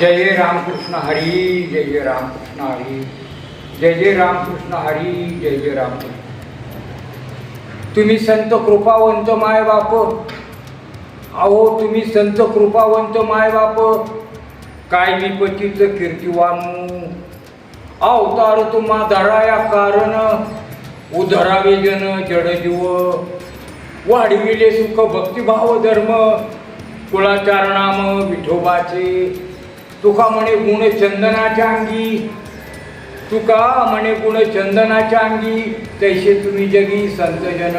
जय जय रामकृष्ण हरी जय जय रामकृष्ण हरी जय जय रामकृष्ण हरी जय जय रामकृष्ण तुम्ही संत कृपावंत माय बाप. अहो तुम्ही संत कृपावंत माय बाप. काय मी पतीचं कीर्तिवानू अवतार तुम्हा धराया कारण. उधरावे जन जडजीव वाढविले सुख भक्तिभाव धर्म. कुळाचारणाम विठोबाचे. तुका म्हणे गुण चंदनाच्या अंगी. तुका म्हणे गुण चंदनाच्या अंगी. तैसे तुम्ही जगी संतजन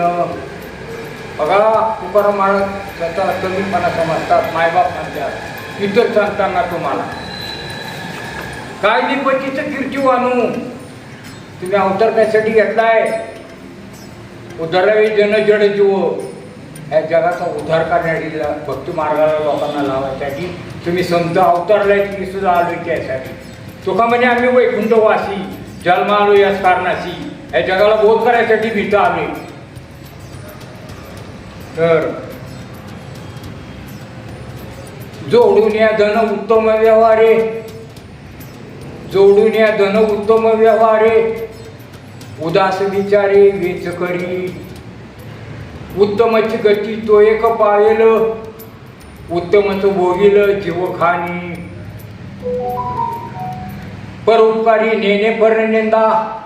बघा तुकाराम महाराज स्वतः कमीपणा समजतात मायबाप म्हणतात इतर सांगताना तुम्हाला. काय निपतीचं आणू. तुम्ही अवतार त्यासाठी घेतलाय? उद्धारावे जन जड जीव या जगाचा उद्धार करण्यासाठी भक्ती मार्गाला लोकांना लावायसाठी तुम्ही संत अवतरलाय तुम्ही सुद्धा आलो त्यासाठी. तुका म्हणजे आम्ही वैकुंठवासी जन्म आलो याच कारणाशी. या जगाला बोध करायसाठी भीत आले तर जोडून या धन उत्तम व्यवहारे. जोडून या धन उत्तम व्यवहारे. उदास विचारे वेच करी उत्तमची गती तो एक पावेल उत्तमच भोगील जीवखानी परोपकारी नेने पर निंदा.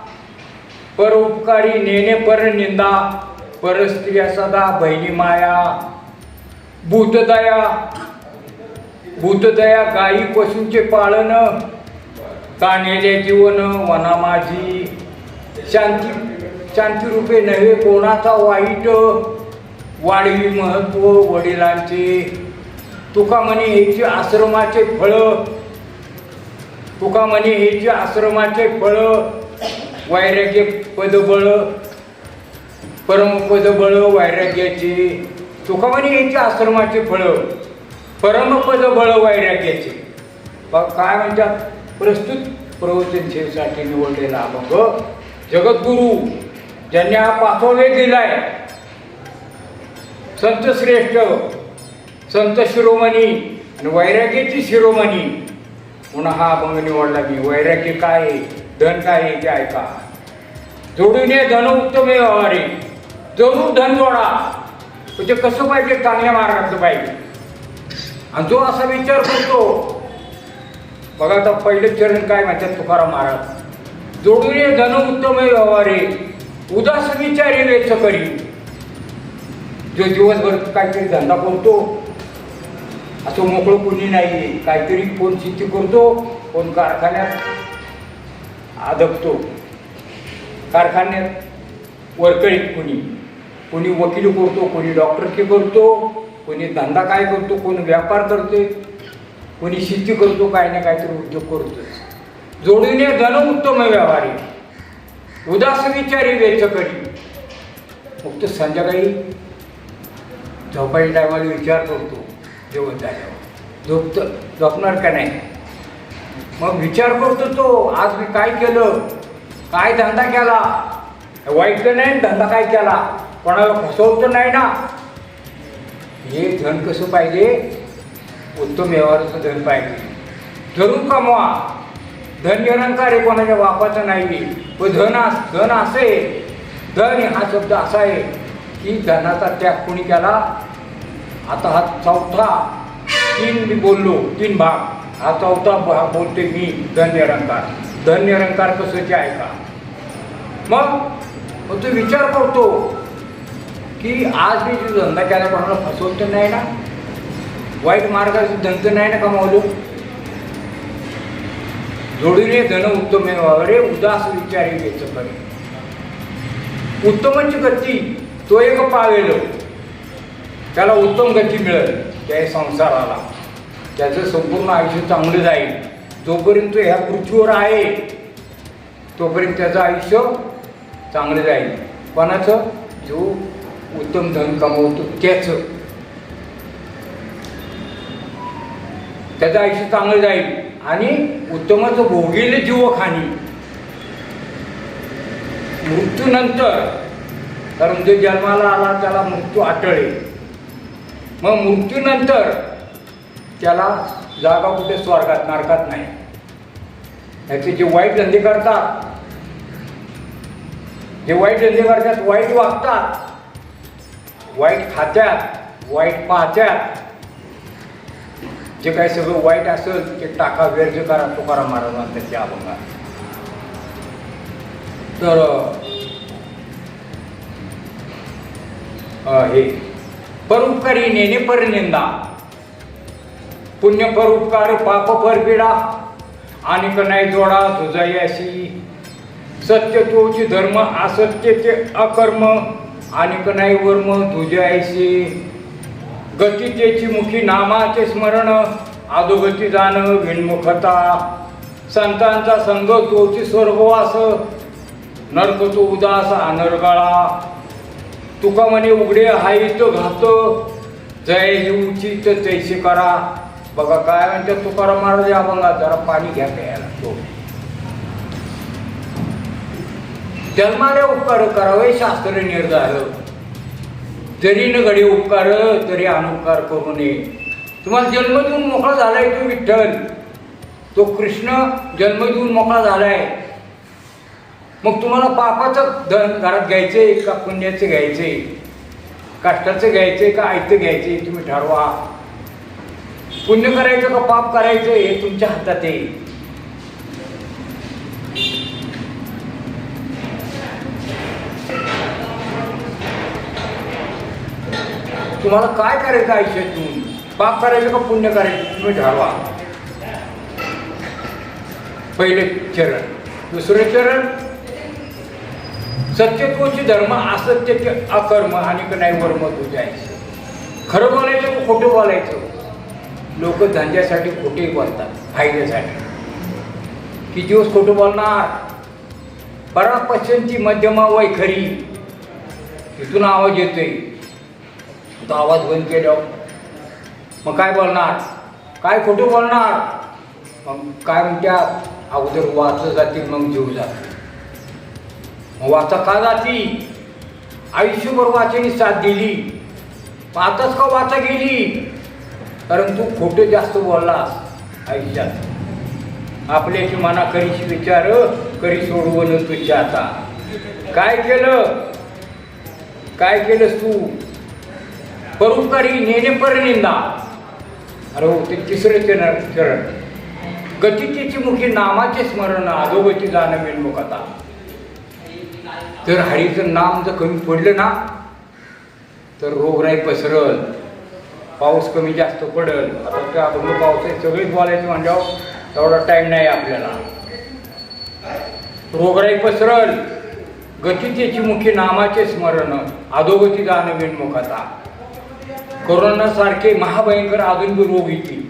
परोपकारी नेने पर निंदा. परस्त्रिया सदा बहिणी माया. भूतदया. भूतदया गायी पशूंचे पाळण कानेले जीवन वना माझी. शांती शांती रूपे नव्हे कोणाचा वाईट. वाढवी महत्त्व वडिलांचे. तुका म्हणे हेची आश्रमाचे फळ. तुका म्हणे हेची आश्रमाचे फळ. वैराग्य पदबळ परमपदबळ वैराग्याचे. तुका म्हणे हेची आश्रमाचे फळ. परमपदबळ वैराग्याचे. काय म्हणतात? प्रस्तुत प्रवचन सेवेसाठी निवडलेला अभंग जगद्गुरु ज्यांनी हा पाचवा दिलाय. संत श्रेष्ठ संत शिरोमणी आणि वैराग्याची शिरोमणी. म्हणून हा अभंग निवडला मी. वैराग्य काय आहे? धन काय आहे ते ऐका. जोडून ये धन उत्तम व्यवहारे. जरूर धन जोडा. म्हणजे कसं पाहिजे? चांगल्या मार्गाचं पाहिजे. आणि जो असा विचार करतो बघा आता पहिलं चरण काय म्हणतात तुकाराम महाराज? जोडून ये धन उत्तम व्यवहारे. उदास विचारे वेच करी जो दिवसभर काहीतरी धंदा करतो असं मोकळं कोणी नाही. काहीतरी कोण शेती करतो कोण कारखान्यात आदबतो. कारखान्यात वरकळीत कोणी. कोणी वकील करतो कोणी डॉक्टरकी करतो कोणी धंदा काय करतो कोणी व्यापार करते कोणी शेती करतो काही ना काहीतरी उद्योग करतो जोडीने धन उत्तम व्यवहारी. उदास विचारी वेचकडी फक्त संध्याकाळी झोपाई टायमाला विचार करतो. जेवण झाल्यावर झोपत झोपणार का नाही? मग विचार करतो तो आज मी काय केलं? काय धंदा केला? वाईट तर नाही धंदा काय केला? कोणाला फसवतो नाही ना? हे धन कसं पाहिजे? उत्तम व्यवहाराचं धन पाहिजे. धरून कमवा. धन निरंकार आहे कोणाच्या बापाचं नाही. व धन धन असे. धन हा शब्द असा आहे की धनाचा त्याग कोणी केला? आता हा चौथा तीन मी बोललो तीन भाग. हा चौथा भाग बोलते मी धन निरंकार धन निरंकार कसं आहे का मग मग तो विचार करतो की आज मी जो धंदा केला कोणाला फसवत नाही ना? वाईट मार्गाचे धंदे नाही ना कमावलो? जोडीने धन उत्तम रे उदास विचार घ्यायचं करे उत्तमांची गती तो एक पावेलो. त्याला उत्तम गती मिळेल त्या संसाराला. त्याचं संपूर्ण आयुष्य चांगलं जाईल. जोपर्यंत ह्या पृथ्वीवर आहे तोपर्यंत त्याचं आयुष्य चांगलं जाईल. कोणाचं? जो उत्तम धन कमवतो त्याचं. त्याचं आयुष्य चांगलं जाईल. आणि उत्तमाचं भोगेल जीवखानी. मृत्यूनंतर कारण जो जन्माला आला त्याला मृत्यू आटळेल. मग मृत्यूनंतर त्याला जागा कुठे स्वर्गात नरकात नाही. याचे जे वाईट धंदे करतात जे वाईट धंदे करतात वाईट वागतात वाईट खात्यात वाईट पाहत्यात जे काही सगळं वाईट असेल ते टाका व्यर्ज करा तुकाराम महाराज त्या अभंगात तर हे परोपकारी नेणे परनिंदा. पुण्य परोपकार पाप परपीडा आणि नाही जोडा तुझायाशी सत्य तोची धर्म असत्यचे अकर्म आणि नाही वर्म तुझ्याशी गतीतेची मुखी नामाचे स्मरण आदोगती जाण विणमुखता संतांचा संग तोची स्वर्गवास. नर्क तो उदास अनर्गळा. तुका म्हणे उघडे हायचो घातो जय ही उचित तैसे करा. बघा काय म्हणते तुकाराम महाराज या अभंगात जरा पाणी घ्या प्यायला. हो. तो जन्माला उपकार करावे शास्त्र निर्धार. जरी न घडी उपकार तरी अनुपकार करू नये. तुम्हाला जन्म देऊन मोकळा झालाय तो विठ्ठल. तो कृष्ण जन्म देऊन मोकळा झालाय. मग तुम्हाला पापाचं धन घरात घ्यायचे का पुण्याचं घ्यायचे? कष्टाचं घ्यायचे का आयतं घ्यायचे? तुम्ही ठरवा. पुण्य करायचं का पाप करायचं हे तुमच्या हातात आहे. तुम्हाला काय करायचं आयुष्यातून? पाप करायचं का पुण्य करायचं? तुम्ही ठरवा. पहिले चरण. दुसरे चरण सत्यत्वची धर्म असत्यचे अकर्म आणि नाही वर्म तुझ्यायचं खरं बोलायचं खोटं बोलायचं? लोक धंद्यासाठी खोटे बोलतात फायद्यासाठी. किती दिवस खोटं बोलणार? परा पश्चिमची मध्यमा वय खरी. तिथून आवाज येतोय. तो आवाज बंद केल्यावर मग काय बोलणार? काय खोटं बोलणार? मग काय म्हणत्या अगोदर वाचलं जातील मग जीव जातील. मग वाचा का जाती आयुष्यभर वाचेने साथ दिली. पाहताच का वाचा गेली? कारण तू खोटं जास्त बोललास आयुष्यात. आपल्याची मना करीशी विचार करी सोडवण तुझ्या आता. काय केलं? काय केलंस तू? परोपकारी नेणे परनिंदा अरे हो ते तिसरे चरण चरण. मुखी नामाचे स्मरण अधोगती जाणं मिळमुखता तर हरीचं नाम जर कमी पडलं ना तर रोगराई पसरल पाऊस कमी जास्त पडल. आता त्या अभंग पाऊस आहे सगळेच बोलायचं म्हणल्यावर तेवढा टाईम नाही आपल्याला. रोगराई पसरल. गतीतेची मुख्य नामाचे स्मरण. अधोगती जाणं विणमुखता कोरोनासारखे महाभयंकर अजून बी रोग येतील.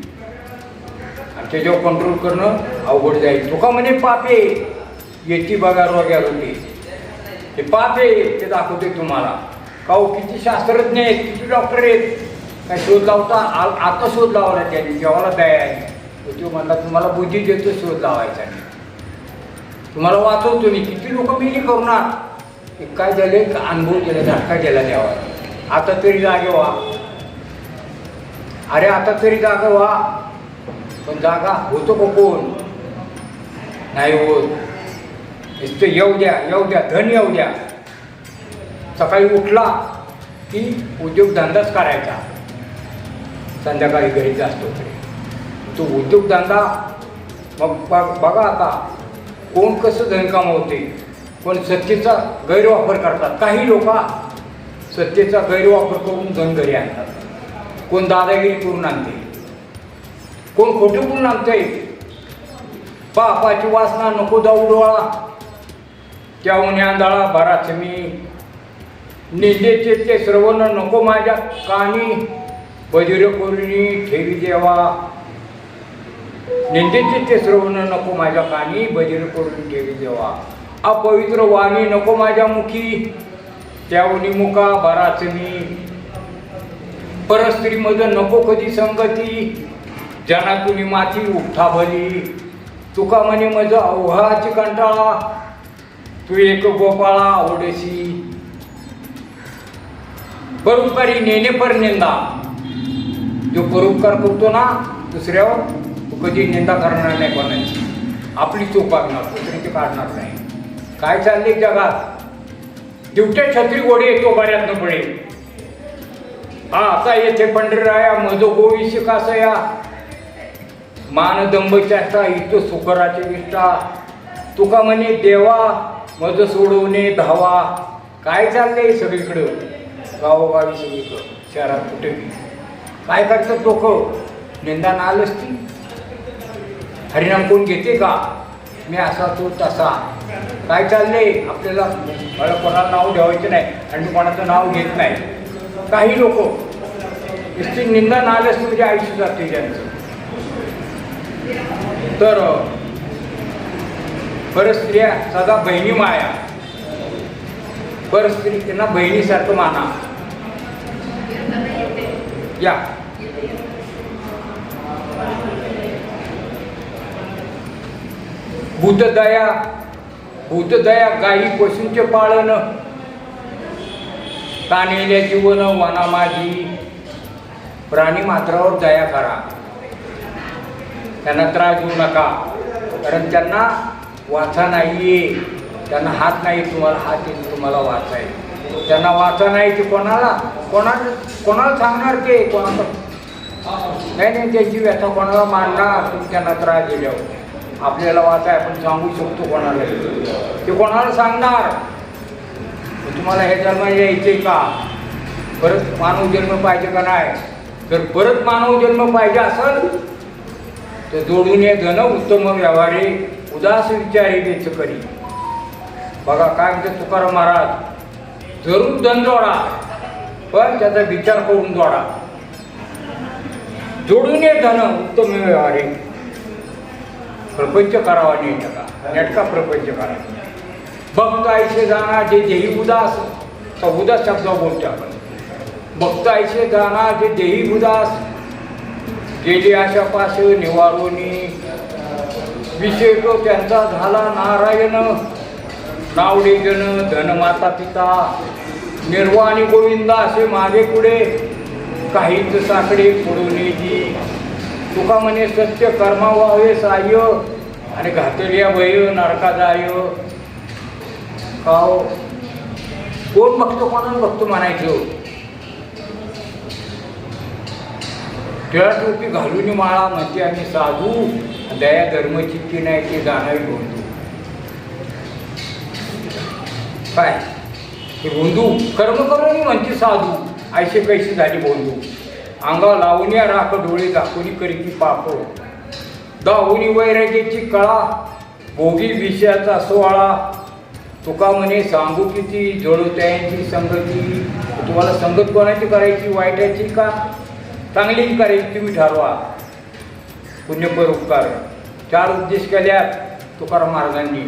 आणि त्याच्यावर कंट्रोल करणं अवघड जाईल. तुका म्हणे पापे. येती बघा रोग्या रोगी हे पाप आहे ते दाखवते तुम्हाला. का किती शास्त्रज्ञ आहेत किती डॉक्टर आहेत. काय शोध लावता आ- आता शोध लावला त्यांनी जेव्हाला दया आहे. तो म्हणला तुम्हाला बुद्धी देतो शोध लावायचा तुम्हाला वाचवतो मी किती लोक मिली करणार काय झाले अनुभव दिला झटका दिला द्यावा आता तरी जागे व्हा. अरे आता तरी जागा व्हा. पण जागा होतो का कोण? नाही होत. नुसतं येऊ द्या येऊ द्या धन येऊ द्या. सकाळी उठला की उद्योगधंदाच करायचा. संध्याकाळी घरी असतो तरी तो उद्योगधंदा मग बघ- बघा आता कोण कसं धन कमावते? कोण सत्तेचा गैरवापर करतात. काही लोक सत्तेचा गैरवापर करून धन घरी आणतात. कोण दादागिरी करून आणते? कोण खोटे करून आणते पापाची वासना नको जाऊ डोळा. त्या उन्हांदळा भराच मी. निंदेचे ते श्रवण नको माझ्या कानी. बजीर कोरिणी ठेवी देवा. निंदेचे ते श्रवण नको माझ्या कानी बजीर कोरिणी ठेवी देवा. अपवित्र वाणी नको माझ्या मुखी. त्या मुका बराच मी. परस्त्रीमध्ये नको कधी संगती. जनातुनी माती उठा भली. तुका म्हणे माझं अवघाची कंटाळा. तू एक गोपाळा आवडेसी परोपकारी नेणे पर निंदा. जो परोपकार करतो ना दुसऱ्यावर तू कधी निंदा करणार नाही कोणाची. आपली चूक काढणार दुसऱ्याची काढणार नाही. काय चाललंय जगात? दिवट्या छत्री गोडी येतो बऱ्यातनं पडे हा आता येथे पंढरीराया मज गोविशी कासया मानदंबच्या इथं सुकराचे विष्टा तुका म्हणे देवा मज सोडवणे धावा काय चाललंय सगळीकडं? गावोगावी सगळीकडं. शहरात कुठे? काय करतात लोक? निंदा आलंच ती हरिनाम कोण घेते का? मी असा तो तसा. काय चाललंय? आपल्याला मला कोणाला नाव ठेवायचं नाही आणि मी कोणाचं नाव घेत नाही. काही लोक. नुसती निंदा नालच म्हणजे आयुष्य जाते त्यांचं. तर पर स्त्रिया सदा बहिणी माया. परस्त्री स्त्री त्यांना बहिणीसारखं माना. या. भूतदया भूतदया गायी पशूंचे पाळण कानेल्या जीवन वना माझी. प्राणी मात्रावर दया करा. त्यांना त्रास देऊ नका. कारण त्यांना वाचा नाही त्यांना हात नाही तुम्हाला हात येईल तुम्हाला वाचा येईल. त्यांना वाचा नाही ते कोणाला कोणाला कोणाला सांगणार ते? कोणाला? नाही नाही त्यांची व्यथा कोणाला मांडणार त्यांना त्रास दिल्यावर आपल्याला वाचाय आपण सांगू शकतो कोणाला. ते कोणाला सांगणार? तुम्हाला हे जन्म यायचे का? परत मानव जन्म पाहिजे का नाही? जर परत मानव जन्म पाहिजे असेल तर जोडून ये धन उत्तम व्यवहारे उदास विचारी बेच करी बघा काय म्हणते तुकाराम महाराज जरूर धन जोडा पण त्याचा विचार करून जोडा. जोडून ये धन उत्तम व्यवहारे प्रपंच करावा नेटका नेटका प्रपंच करा भक्त ऐसे जाणार जे देही उदास तर उदास शब्द बोलतो आपण. भक्त ऐसे जाणार जे देही उदास गेली आशापास निवारोनी विषय तो त्यांचा झाला नारायण. नावडे जन धनमाता पिता. निर्वाणी गोविंदा असे मागे पुढे. काहीच साकडे पडून जी तुका म्हणे सत्य कर्मा व्हावे साह्य. आणि घातल्या वय नरका जाय. काव. कोण बघतो कोणाला बघतो म्हणायचं? टिळा टोपी घालून माळा म्हणते आम्ही साधू दया धर्म चित्ती नाही ते जाणारी गोंधू. काय? ते कर्म करून म्हणते साधू. ऐसे कैसे झाली बोंधू अंगावर लावून राख डोळे दाखवणी करी ती पाप. दाहुनी वैराग्याची कळा भोगी विषयाचा सोहळा. तुका म्हणे सांगू किती? जोडत्यांची संगती. तुम्हाला संगत कोणाची करायची? वाईटाची का? चांगली करायची तुम्ही ठरवा. पुण्यपर उपकार. चार उद्देश केल्यात तुकाराम महाराजांनी.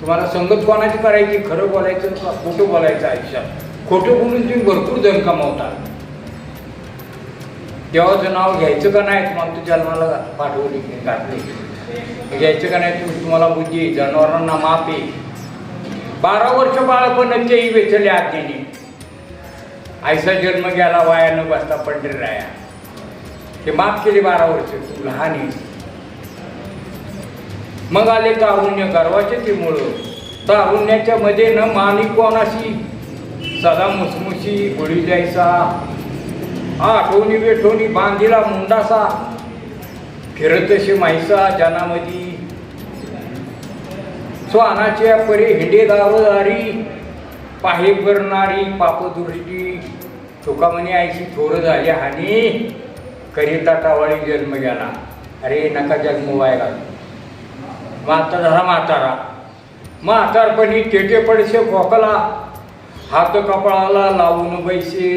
तुम्हाला संगत कोणाची करायची खरं बोलायचं का खोटं बोलायचं आयुष्यात. खोटं बोलून तुम्ही भरपूर धन कमावता देवाचं नाव घ्यायचं का नाही तुम्हाला तू जन्माला पाठवली घातली घ्यायचं का नाही तुम्ही तुम्हाला बुद्धी जनावरांना माप आहे. बारा वर्ष बाळपण तेही वेचले आजीने. आईचा जन्म गेला वाया न बसता पंढरी राया ते माफ केले बारा वर्ष तू लहान. आहे मग आले तारुण्य गर्वाचे ते मुळं. तारुण्याच्या मध्ये न मानी कोणाशी? सदा मुसमुशी गोळी जायचा आठवणी वेठवणी बांधीला मुंडासा. फिरतशी माहिसा जनामधी. स्वानाच्या परी हिंडे दारोदारी पाहे करणारी पापदृष्टी. तुका म्हणे आईची थोर झाली हानी. करिता टावाळी जन्म गेला अरे नका जन्म व्हायला माता झाला म्हातारा. म्हातारपणी तेटे पडसे खोकला. हात कपाळाला लावून बैसे.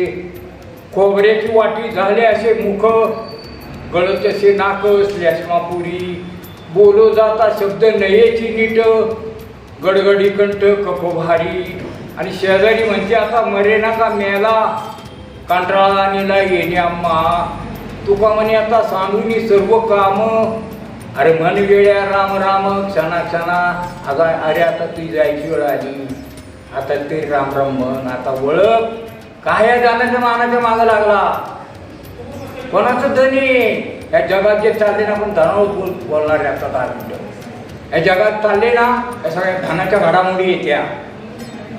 खोबऱ्याची वाटी झाले असे मुख. गळत असे नाक श्लेष्मापुरी बोलो जाता शब्द नयेची नीट. गडगडी कंठ कफ भारी. आणि शेजारी म्हणते आता मरे नका मेला. कंटाळा आणला येणे आम्हा तुका म्हणे आता सांगून सर्व काम. अरे मन वेळ्या राम राम क्षणा क्षणा. अगा अरे आता ती जायची वेळ आली. आता ते राम राम म्हण. आता ओळख काय जाण्याच्या मानाच्या मागं लागला? कोणाचं धनी? या जगात जे चालले ना आपण धनावर बोल बोलणार आता दहा मिनटं. या जगात चालले ना या सगळ्या धनाच्या घडामोडी येत्या.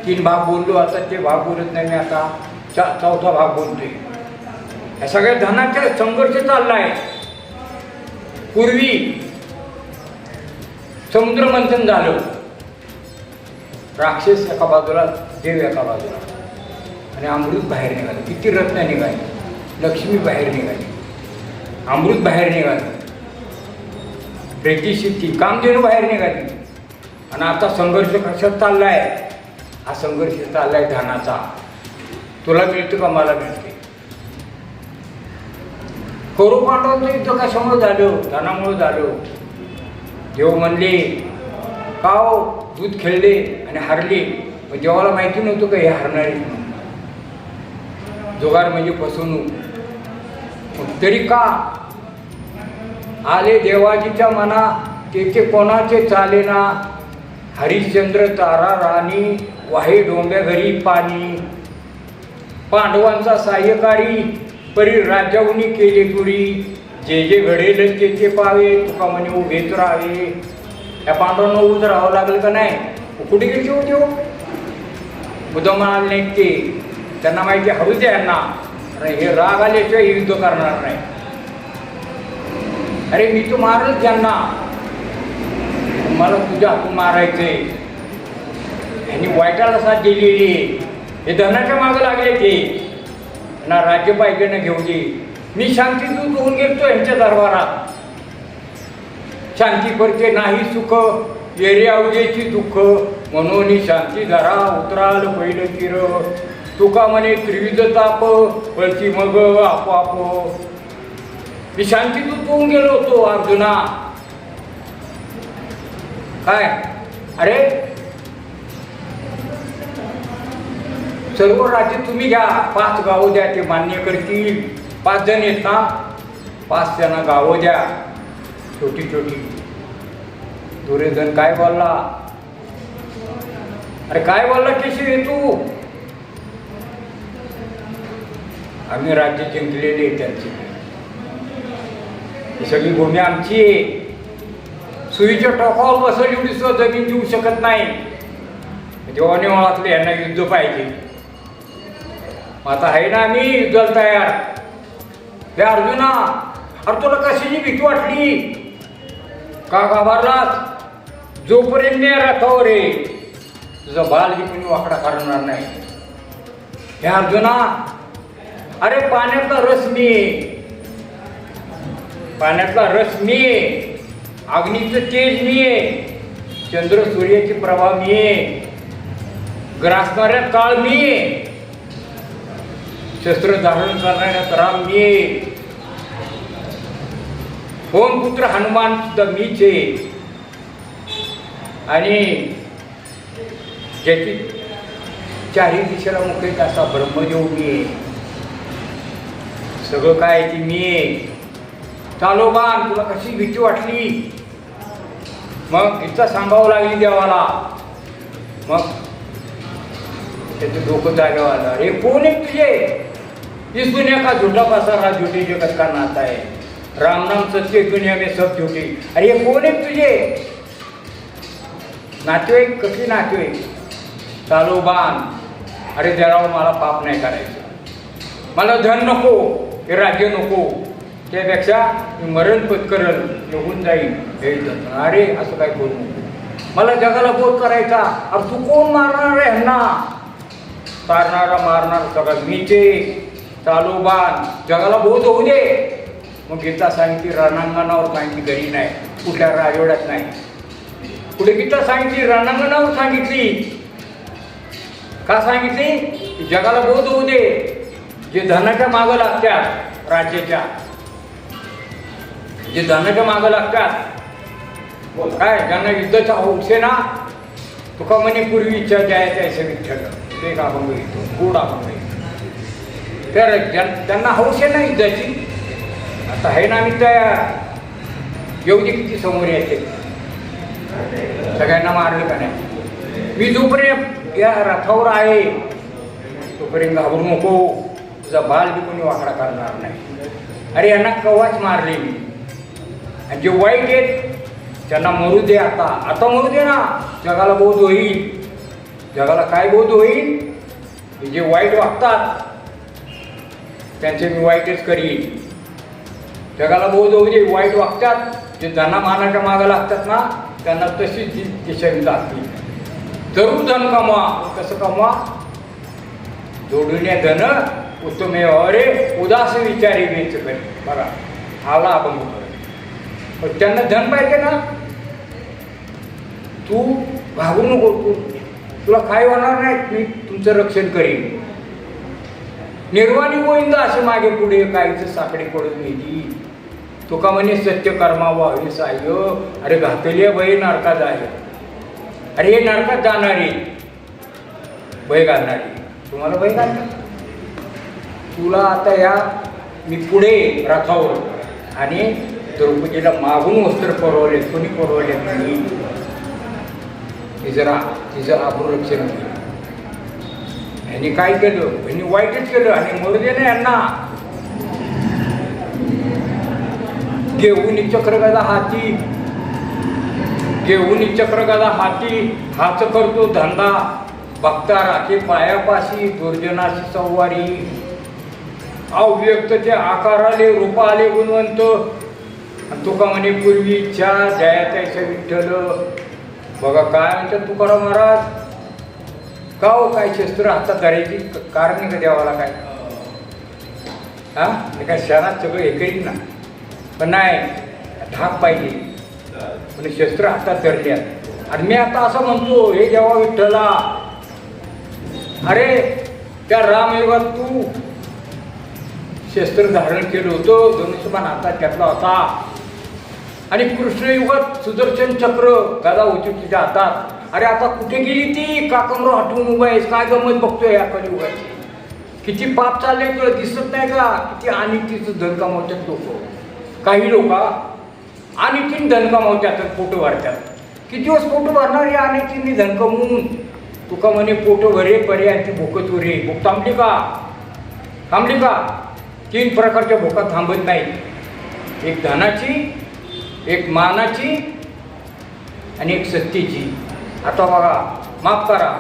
तीन भाग बोललो आता ते भाग बोलत नाही मी आता. चौथा भाग बोलतोय. या सगळ्या धनाचा संघर्ष चालला आहे पूर्वी समुद्र मंथन झालं. राक्षस एका बाजूला देव एका बाजूला. आणि अमृत बाहेर निघालं. किती रत्न निघाली? लक्ष्मी बाहेर निघाली. अमृत बाहेर निघाली. प्रेती शिट्टी कामधेनू बाहेर निघाली. आणि आता संघर्ष कशात चाललाय? हा संघर्ष चाललाय धनाचा. तुला मिळतो का मला मिळतो करू पांडवांचं युद्ध कशामुळे झालं धनामुळे झालं. देव म्हणले काव दूध खेळले आणि हारले. पण देवाला माहिती नव्हतं का हे हारणारे जोगार जुगार म्हणजे फसवणूक. मग तरी का आले देवाजीच्या मना तेथे कोणाचे चाले ना? हरिश्चंद्र तारा राणी वाहे डोंब्या घरी पाणी. पांडवांचा सहाय्यकारी परी राज्याहुनी केले तुरी. जे जे घडेल ते ते पावे तुका म्हणे उभेच राहावे. या पांडवांना उभं राहावं लागलं का नाही? कुठे गेले होते हो? मुद्दाम नाही नाहीत ते. त्यांना माहिती हळू द्या यांना. हे राग आल्याशिवाय युद्ध करणार नाही. अरे मी तू मारलच त्यांना मला तुझ्या हातून मारायचंय. यांनी वाईटाला साथ दिलेली हे धनाच्या मागं लागले ते. ना राज्य पाहिजे ना घेऊ दे मी शांतीदूत होऊन गेलतो यांच्या दरबारात. शांती करते नाही सुख येरे आवजेची दुःख. म्हणून शांती धरा उतराल पहिलं किर तुका म्हणे त्रिविध ताप वरती मग आपोआप. मी शांतीदूत होऊन गेलो होतो अर्जुना. काय? अरे सर्व राज्य तुम्ही घ्या. पाच गावं द्या ते मान्य करतील. पाच जण आहेत ना? पाच त्यांना गावं द्या. छोटी छोटी. दुर्योधन काय बोलला? अरे काय बोलला केशव तू? आम्ही राज्य जिंकलेले त्यांचे त्यांची. ही सगळी भूमी आमची आहे. सुईच्या टोकावर बसवली एवढी सुद्धा जमीन देऊ शकत नाही. जेव्हा ओळखले यांना युद्ध पाहिजे. आता आहे ना मी युद्धाला तयार. हे अर्जुना अरे तुला कशाची भीती वाटली? का घाबरलास? जोपर्यंत मी रथावर आहे तुझा बाल कोणी वाकडा करणार नाही. हे अर्जुना अरे पाण्यातला रस मी पाण्यातला रस मी अग्नीचं तेज मी आहे. चंद्र सूर्याची प्रभा मी आहे. ग्रासणाऱ्या काळ मी आहे. शस्त्र धारण करणाऱ्यात राम ये होम पुत्र हनुमान सुद्धा मीच. आहे आणि ज्याची चारही दिशेला मुख असा ब्रह्मदेव मी आहे. सगळं काय ती मी आहे चालो बाण तुला कशी भीती वाटली? मग गीता सांगावं लागली देवाला. मग त्याचं डोकं जागेवर आलं. अरे कोण आहे तुझे? इस दुनिया का झूठा पसारा झूठी जगत का नाता है राम नाम सच्चे दुनिया में सब झूठी अरे ये कोण है तुझे? नातेवाईक कसली नातेवाईक? चालू बाण अरे जरा मला पाप नाही करायचं. मला धन नको हे राज्य नको. त्यापेक्षा मी मरण पत्करल निघून जाईल हे अरे असं काय करू नको. मला जगाला बोध करायचा. अरे तू कोण मारणार आहे ह्यांना मारणार मारणार सगळं मीचे चालू बाण जगाला बोध होऊ दे मग गीता सांगितली रणांगणावर सांगितली घरी नाही. कुठल्या राजवाड्यात नाही. कुठे गीता सांगितली रणांगणावर सांगितली. का सांगितली? जगाला बोध होऊ दे जे धनाच्या मागं लागतात राज्याच्या. जे धनाच्या मागं लागतात. काय? ज्यांना युद्धाचा होऊसे ना तुका म्हणे पूर्वी इच्छा द्यायच्या आहे विठ्ठल ते का आपण बघितलो गोड आपण तर ज्यां- त्यांना हौस आहे ना युद्धाची. आता आहे ना आम्ही तयार योगी किती समोर येते सगळ्यांना मारलं का नाही? मी जोपर्यंत या रथावर आहे तोपर्यंत घाबरू नको. तुझा बाल बी कोणी वाकडा करणार नाही. अरे यांना कवाच मारले मी. आणि जे वाईट आहेत त्यांना मरू दे आता. आता मरू दे ना. जगाला बोध होईल. जगाला काय बोध होईल? जे वाईट वागतात त्यांचे मी वाईटच करीन. जगाला बोध होऊ दे वाईट वागतात जे ज्यांना मानाच्या मागं लागतात ना त्यांना तशीच दि- दिशा लागतील जरूर धन कमवा कसं कमवा जोडून धन उत्तमे अरे उदास विचारे वेच कर बरा आला आपण करत पण त्यांना धन पाहिजे ना. तू घाबरू नको तू तुला काय होणार नाही मी तुमचं रक्षण करीन. निर्वाणी गोविंद असे मागे पुढे काहीच साकडे पडत नाही तुका म्हणे सत्य कर्मा व्हावी साह्य. अरे घातली भय नरकात आहे. अरे हे नरकात जाणारी भय घालणारी तुम्हाला भय घालणार? तुला आता या मी पुढे रथावर आणि द्रौपदीला मागून वस्त्र परवले कोणी परवले नाही. तिचं रा तिचं अपुरक्षण केलं यांनी काय केलं? यांनी वाईटच केलं आणि मोरजेने यांना घेऊन चक्रगदा हाती. घेऊन चक्रगदा हाती. हाच करतो धंदा. बघता राखे पायापाशी दुर्जनाशी अव्यक्तचे अव्यक्त ते आकाराले रूपाले गुणवंत. आणि तुका म्हणे पूर्वी इच्छा जयातायचं विठ्ठल. बघा काय म्हणतात तुकाराम महाराज? का हो काय शस्त्र हातात धरायची कारण नाही का देवाला काय? हा? हे काय शहरात सगळं हे करीन ना पण नाही धाक पाहिजे. म्हणजे शस्त्र हातात धरल्यात आणि मी आता असं म्हणतो हे देवा विठ्ठला अरे त्या रामयुगात तू शस्त्र धारण केलं होतं धनुष्यमान हातात घेतला होता. आणि कृष्णयुगात सुदर्शन चक्र गदा होती तुझ्या हातात अरे आता कुठे गेली ती? काकमरो हटवून उभा आहेस? काय गमत बघतोय या कलियुगाची किती पाप चालले तुला? दिसत नाही का? किती आणि तिचं धन कमावतात लोक? काही लोक आणि तीन धन कमावतात फोटो भरतात किती दिवस फोटो भरणार या आणि तिन्ही धन कमवून? तुका म्हणे पोटो भरे पर्याय आणि ती भोकत उरे भूक थांबली का? थांबली का? तीन प्रकारच्या भोका थांबत नाही. एक धनाची एक मानाची आणि एक सत्तेची. आता बघा माफ करा.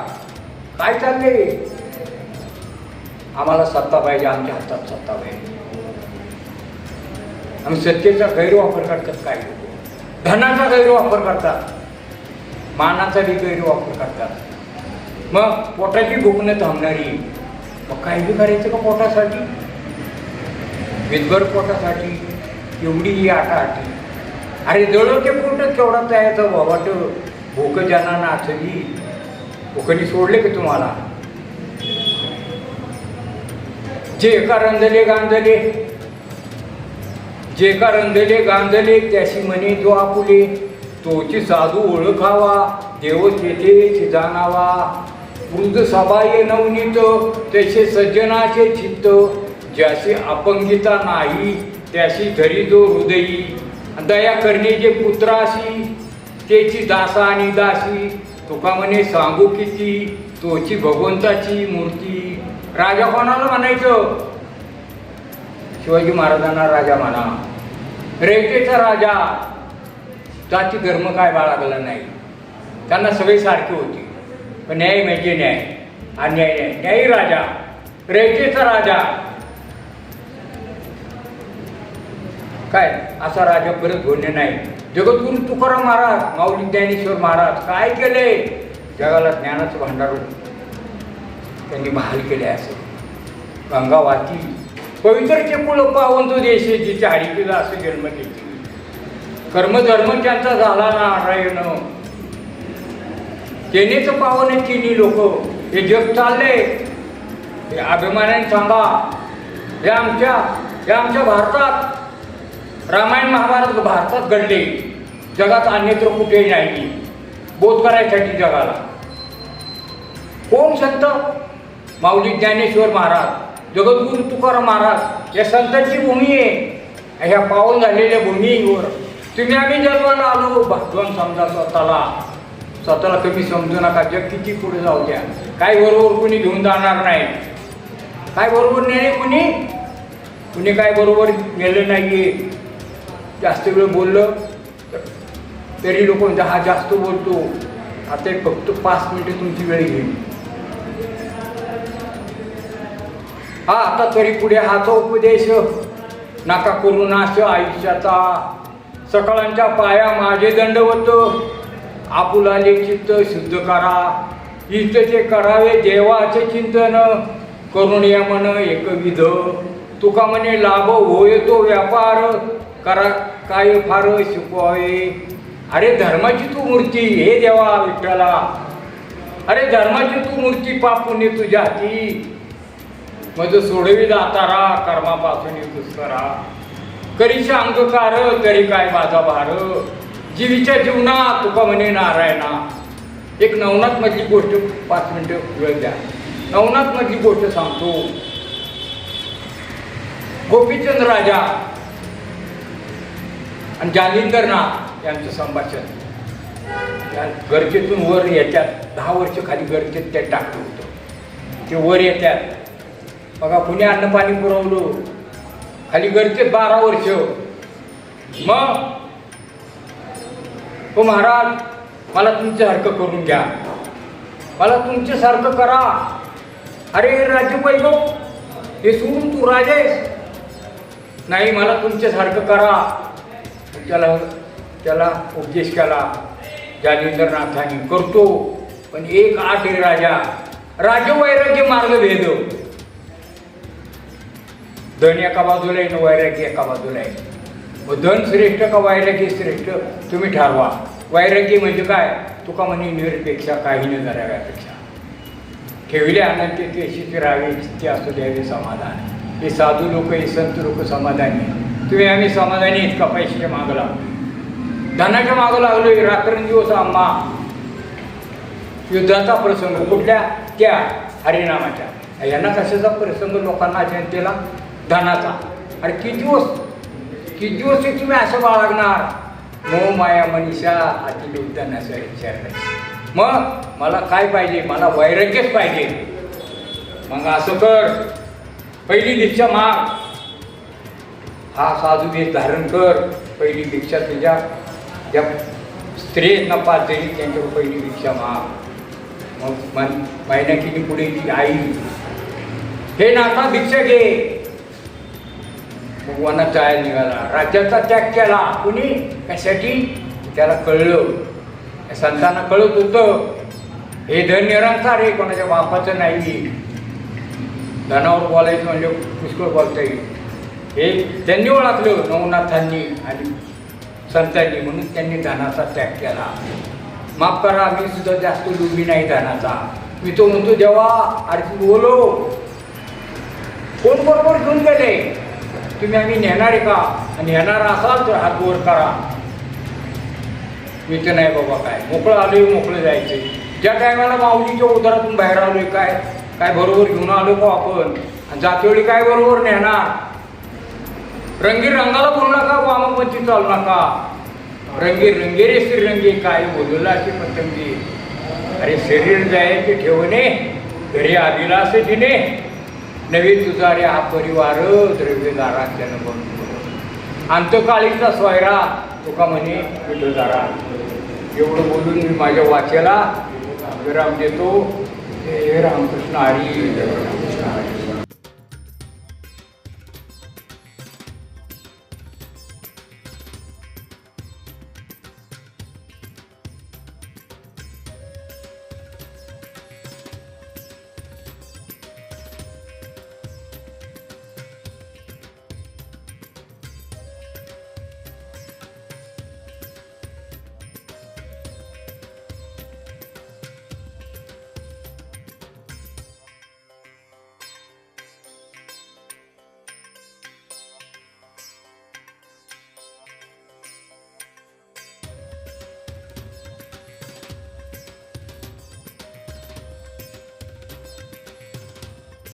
काय चालले आम्हाला सत्ता पाहिजे आमच्या हातात सत्ता पाहिजे. आम्ही सत्तेचा गैरवापर करतात काय लोक. धनाचा गैरवापर करतात. मानाचा बी गैरवापर करतात. मग पोटाची भूकणं थांबणारी. मग काही बी करायचं का पोटासाठी? विदभर पोटासाठी. एवढी ही आटाआटी अरे जवळ ते पूर्ण केवढा तयाचा बाबाट भूक ज्यांना नाचली भूकनी सोडले की तुम्हाला? जे का रंधले गांजले जे का रंधले गांजले त्याशी म्हणे जो आपुले तोची साधू ओळखावा देव तेथे जाणावा. वृद्ध सभाय नवनीत त्याचे सज्जनाचे चित्त ज्याशी अपंगिता नाही त्याशी धरी जो हृदयी. दया करणे जे पुत्राशी त्याची दासा आणि दासी तुका म्हणे सांगू किती तोची भगवंताची मूर्ती. राजा कोणाला म्हणायचं? शिवाजी महाराजांना राजा म्हणा. रेटेचा राजा. जाती धर्म काय बाळगला नाही. त्यांना सगळे सारखे होते. पण न्याय म्हणजे न्याय अन्याय न्याय. न्यायी राजा. रेटेचा राजा. काय? असा राजा परत होणे नाही. जगद्गुरु तुकाराम महाराज माऊली ज्ञानेश्वर महाराज काय केले? जगाला ज्ञानाचं भांडार त्यांनी बहाल केले असे. गंगावाती वाची पवित्र चेकुळ पावंतो देशे जिचे हरिकेला असे जन्म घेतले. कर्मधर्म त्यांचा झाला नारायण. तेनेच पावन तिन्ही लोक. हे जग चालले हे अभिमानाने सांगा हे आमच्या हे आमच्या भारतात रामायण महाभारत भारतात घडले. जगात अन्यत्र कुठेही नाही बोध करायसाठी जगाला. कोण संत? माऊली ज्ञानेश्वर महाराज जगद्गुरु तुकाराम महाराज या संतांची भूमी आहे. ह्या पावन झालेल्या भूमीवर तुम्ही आम्ही जन्माला आलो. भगवान समजा स्वतःला. स्वतःला कमी समजू नका. जग किती पुढे जाऊ द्या. काय बरोबर कुणी घेऊन जाणार नाही. काय बरोबर नेले कुणी? कुणी काय बरोबर गेलं नाहीये. जास्त वेळ बोललं तर- तरी लोक म्हणजे हा जास्त बोलतो. आता एक फक्त पाच मिनिटं तुमची वेळ घेईल हा आता तरी पुढे हाचा उपदेश नाका करू नाश आयुष्याचा. सकाळांच्या पाया माझे दंडवत. आपुलाले चित्त शुद्ध करा. इष्टचे करावे देवाचे चिंतन. करुणिया मन एकविध. तुका म्हणे लाभ होय तो व्यापार. करा काय फार शिकवावे अरे धर्माची तू मूर्ती हे देवा विठ्ठला. अरे धर्माची तू मूर्ती पापुणे तुझ्या हाती. मज सोडवी दातारा कर्मापासून दुष्करा करीच्या अंगकार तरी काय माझा भार? जीवीच्या जीवनात तुका म्हणे नारायणा. एक नवनाथ मधली गोष्ट पाच मिनिटं वेळ द्या. नवनाथ मधली गोष्ट सांगतो. गोपीचंद राजा आणि जालिंदरनाथ यांचं संभाषण. त्या गरजेतून वर येत्यात दहा वर्ष खाली गरजेत ते टाकलं होतं. ते वर येत्यात. बघा कुणी अन्नपाणी पुरवलं. खाली गरजेत बारा वर्ष. मग? हो महाराज मला तुमच्यासारखं करून घ्या. मला तुमच्यासारखं करा. अरे राजू पैगो हे सोडून तू राजेश. नाही मला तुमच्यासारखं करा. त्याला त्याला उपदेश केला. जालिंदरनाथाने करतो. पण एक आठ राजा राजवैराग्य मार्ग भेद. धन एका बाजूला आहे आणि वैराग्य एका बाजूला आहे. मग धन श्रेष्ठ का वैराग्य श्रेष्ठ? तुम्ही ठरवा. वैराग्य म्हणजे काय? तुका म्हणे निरपेक्षा काही न धराव्यापेक्षा. ठेवले अनंत तेशीच राहावे ते असू द्यावे समाधान. हे साधू लोक हे संत लोक समाधानी तुम्ही आम्ही समाधानी आहेत का पैशाच्या मागं लागलो धनाच्या मागं लागलो रात्रंदिवस आम्हा युद्धाचा प्रसंग कुठल्या? त्या हरिनामाच्या. यांना कशाचा प्रसंग? लोकांना जनतेला धनाचा. अरे किती दिवस? किती दिवस तुम्ही असं बाळगणार? मो माया मनीषा अति उद्यान असं विचार मग मला काय पाहिजे? मला वैराग्यच पाहिजे. मग असं कर. पहिली दीक्षा माग. हा साधू वेश धारण कर. पहिली भिक्षा तुझ्या. ज्या स्त्रियांना पाच जणी त्यांच्यावर पहिली भिक्षा माग. मग मन महिन्याची पुढे ती आई. हे नाता भिक्षा घे. मग वनात जायला निघाला. राज्याचा त्याग केला. कुणी? कशासाठी? त्याला कळलं. त्या संतांना कळत होतं. हे धन निरंकार आहे कोणाच्या बापाचं नाही. धनावर बोलायचं म्हणजे पुष्कळ बोलता येईल. हे त्यांनी ओळखलं नवनाथांनी आणि संतांनी म्हणून त्यांनी धनाचा त्याग केला. माफ करा मी सुद्धा जास्त लुबी नाही धनाचा. मी तो म्हणतो देवा अरे बोलो. कोण बरोबर घेऊन गेले? तुम्ही आम्ही नेणारे आहे का? आणि नेणार असाल तर हात वर करा. मी तर नाही बाबा काय मोकळं आलोय मोकळं जायचं ज्या टायमाला माऊलीच्या उदरातून बाहेर आलोय काय? काय बरोबर घेऊन आलो का आपण? आणि जातेवेळी काय बरोबर नेणार? रंगी रंगाला बोलू नका वामपंथी चालू नका. रंगी रंगेरे श्रीरंगी काय बोलूला अशी पतंगी. अरे शरीर जायचे ठेवणे घरी आदिला असे तिने नवी तुझारे हा परिवार द्रव्यदाराच्यानं बनतो अंतकाळीचा सोयरा तुका म्हणे विठोदारा एवढं बोलून मी माझ्या वाचेला विराम देतो हे रामकृष्ण हरी रामकृष्ण हरी.